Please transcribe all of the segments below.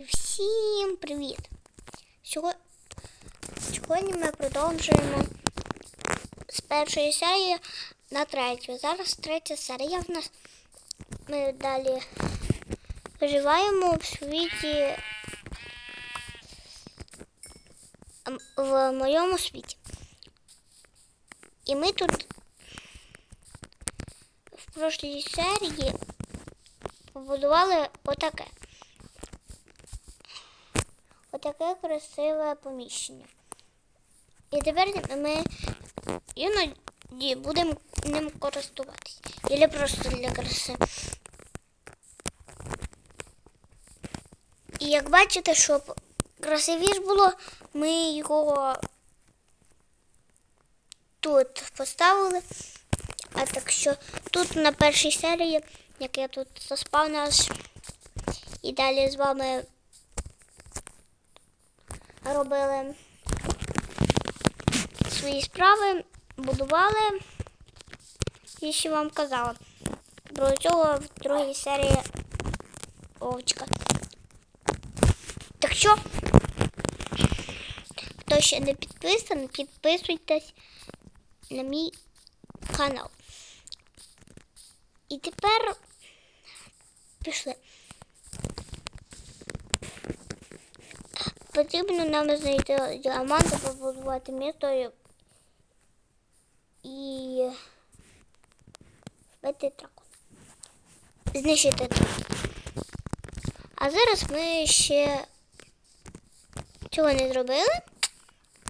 Всім привіт! Сьогодні, ми продовжуємо з першої серії на третю. Зараз третя серія в нас. Ми далі виживаємо в світі в моєму світі. І ми тут в прошлій серії побудували отаке. Отаке красиве поміщення. І тепер ми іноді будемо ним користуватись. Или просто для краси. І як бачите, щоб красивіше було, ми його тут поставили. А так що тут на першій серії, як я тут заспавнилась, і далі з вами робили свої справи, будували і ще вам казала. Про цього в другій серії Овчка. Так що, хто ще не підписаний, підписуйтесь на мій канал. І тепер пішли. Потрібно нам знайти діаманти, побудувати місто і- вбити дракона. Знищити дракона. А зараз ми ще цього не зробили.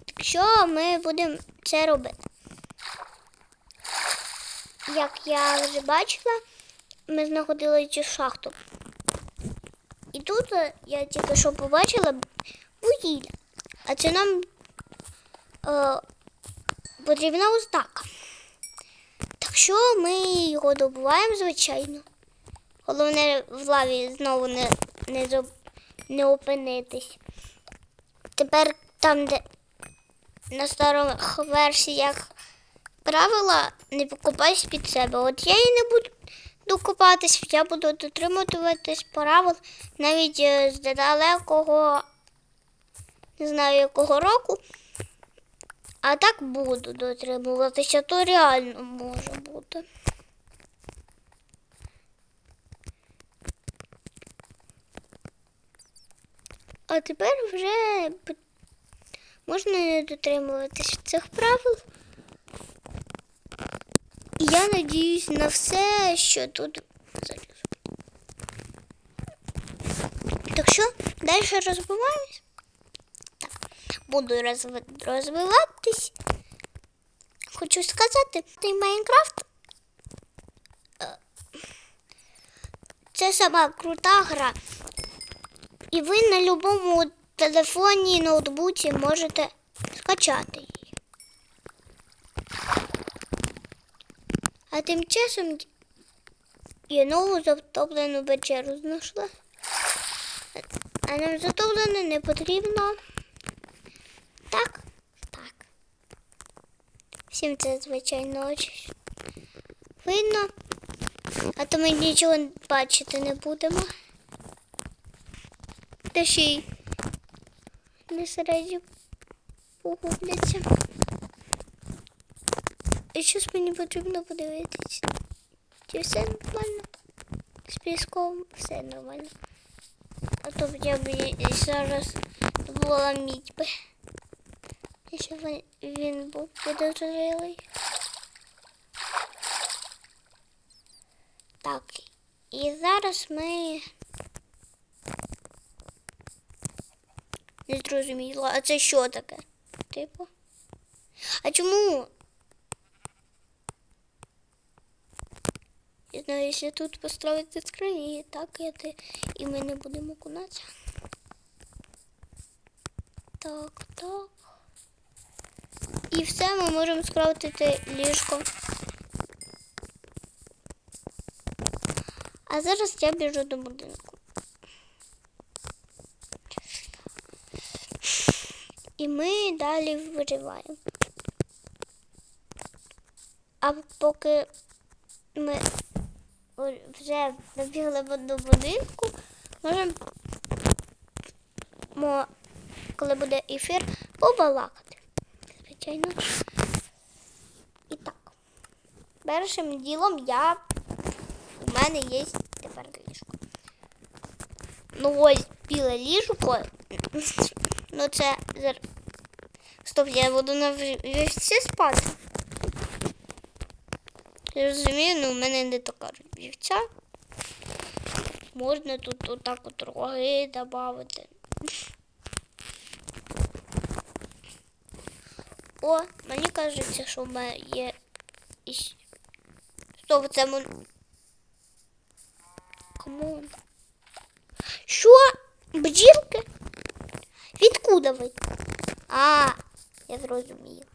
Так що ми будемо це робити. Як я вже бачила, ми знаходили цю шахту. І тут е, я тільки що побачила вугілля. А це нам е, потрібна ознака. Так що ми його добуваємо, звичайно. Головне в лаві знову не, не, не опинитись. Тепер там, де на старих версіях правила, не покупайся під себе. От я і не буду докупатись, я буду дотримуватись правил навіть е, з далекого, не знаю якого року. А так буду дотримуватися, то реально може бути. А тепер вже можна не дотримуватись цих правил. Я надіюсь на все, що тут залізу. Так що, далі розбиваємось? Буду розви- розвиватись. Хочу сказати, цей Майнкрафт е, це сама крута гра. І ви на будь-якому телефоні, ноутбуці можете скачати її. А тим часом я нову затоплену вечеру знайшла. А нам затоплене не потрібно. Так? Так. Всім це, звичайно, очі видно. А то ми нічого бачити не будемо. Та ще й не середі погубляться. І щось мені потрібно подивитися. Чи все нормально? З піском все нормально. А то б я б зараз була мідь би. Якщо він, був підозрілий. Так, і зараз ми не зрозуміла. А це що таке? Типу? А чому? Я знаю, якщо тут поставити скрині, так я ти і ми не будемо окунатися. Так, так. І все, ми можемо скрафтити ліжко. А зараз я біжу до будинку. І ми далі виживаємо. А поки ми вже добігли до будинку, можемо, коли буде ефір, побалакати. Звичайно. І так. Першим ділом я. У мене є тепер ліжко. Ну ось біле ліжко. Ну це. Стоп, я буду на вівці спати. Я розумію, ну у мене не така вівця. Можна тут отак от роги додати. О, мені кажеться, що в мене є. ісь- Стоп, це мон... Кому? Що? Бджілки? Відкуда ви? А, я зрозумів.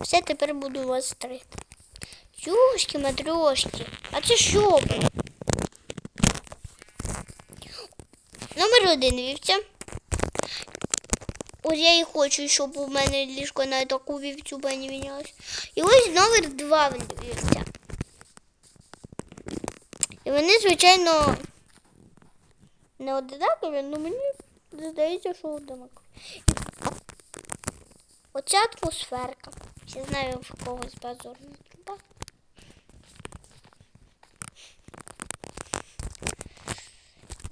Все, тепер буду вас стригти. Юшки, матрьошки. А це що? Номер один вівця. Ось я і хочу, щоб у мене ліжко на таку вівцю не мінялось. І ось номер два вівця. І вони, звичайно, не одинакові, але мені здається, що одинакові. Оця атмосферка. Я знаю, в когось базорна труба.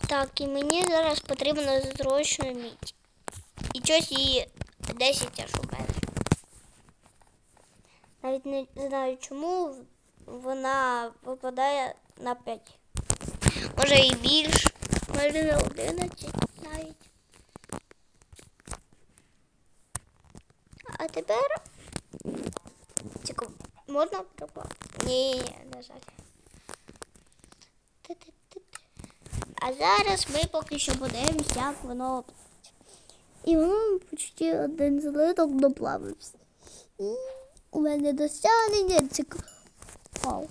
Так, і мені зараз потрібно зручно мідь. Щось її 10 аж у мене. Навіть не знаю чому вона випадає на 5. Може і більш. Може на 11 навіть. А тепер. Цікаво, можна прокласти? Ні, на жаль. А зараз ми поки що подивимося, як воно. І воно почти один злиток доплавився. І у мене досягнення цікаво.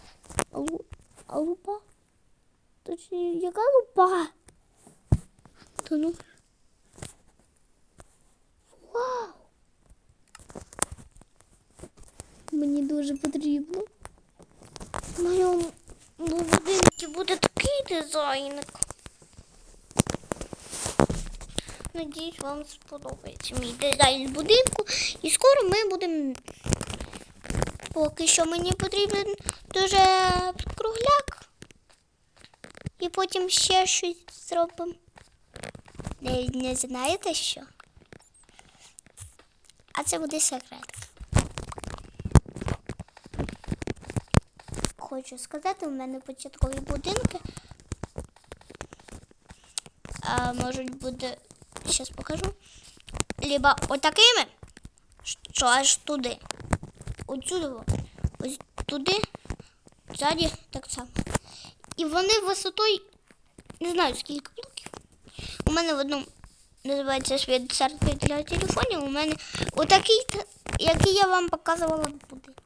А лупа? Точніше, яка лупа? Та ну. Вау! Мені дуже потрібно. В моєму будинку буде такий дизайник. Надіюсь, вам сподобається мій дизайн будинку. І скоро ми будемо. Поки що мені потрібен дуже кругляк. І потім ще щось зробимо. Не, не знаєте що? А це буде секрет. Хочу сказати, у мене початкові будинки. А можуть бути, зараз покажу. Либо отакими, що аж туди. Отсюди, ось туди, ззаді так само. І вони висотою, не знаю скільки блоків. У мене в одному називається церкви для телефонів. У мене отакий, який я вам показувала будинок.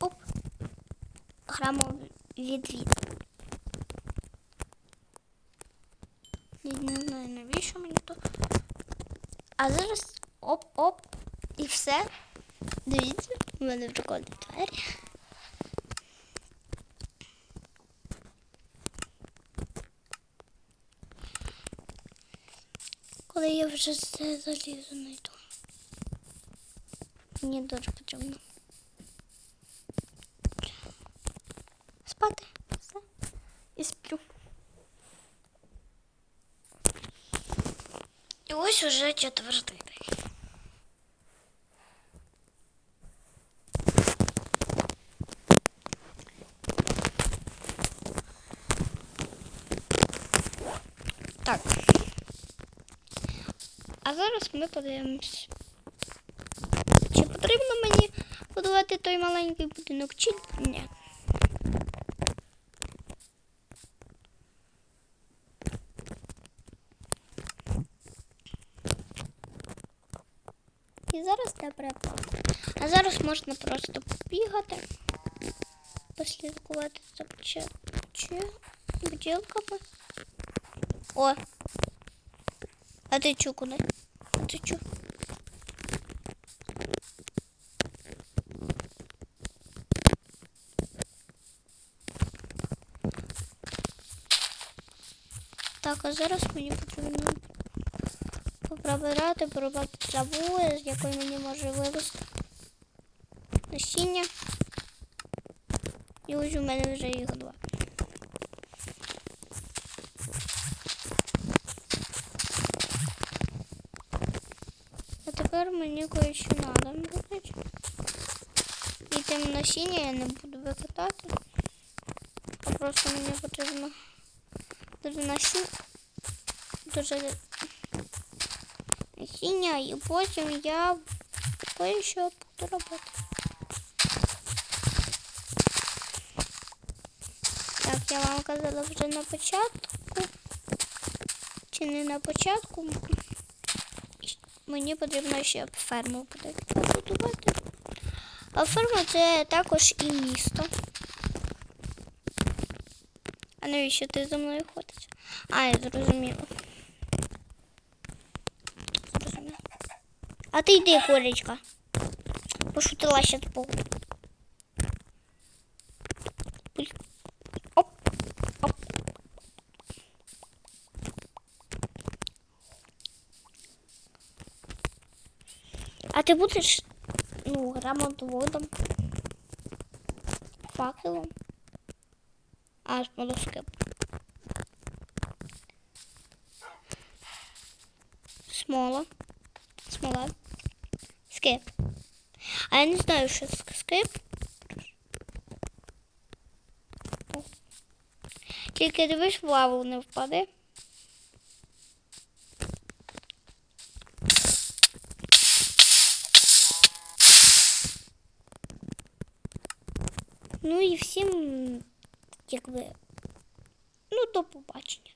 Оп. Храмовий відвід. Не знаю, навіщо мені то. А зараз оп-оп. І все. Дивіться, у мене прикольні двері. Коли я вже це залізу знайду. Мені дуже потрібно. Спати. Все. І сплю. Ось уже четвертий. Так. А зараз ми подивимось. Чи потрібно мені будувати той маленький будинок, чи ні? добре. А зараз можна просто побігати, послідкувати за бджілками. О! А ти чу куди? А ти чу? Так, а зараз мені потрібно поприбирати, порубати траву, з якої мені може вирости насіння. І ось у мене вже їх два. А тепер мені кое-що надо буде. І тим насіння я не буду викидати. Просто мені потрібно дуже насіння. Дуже насіння, і потім я кое-що буду робити. Так, я вам казала вже на початку. Чи не на початку? Мені потрібно ще ферму буде побудувати. А ферма це також і місто. А навіщо ти за мною ходиш? А, я. Зрозуміла. А ти йди, курочка. Пошутила з Богу. Оп, оп. А ти будеш ну, грамотоводом, факелом, а смолоскип. Смола. Смола. Скип. А я не знаю, що ск- скип. Тільки дивись, в лаву не впаде. Ну і всім, якби, ну, до побачення.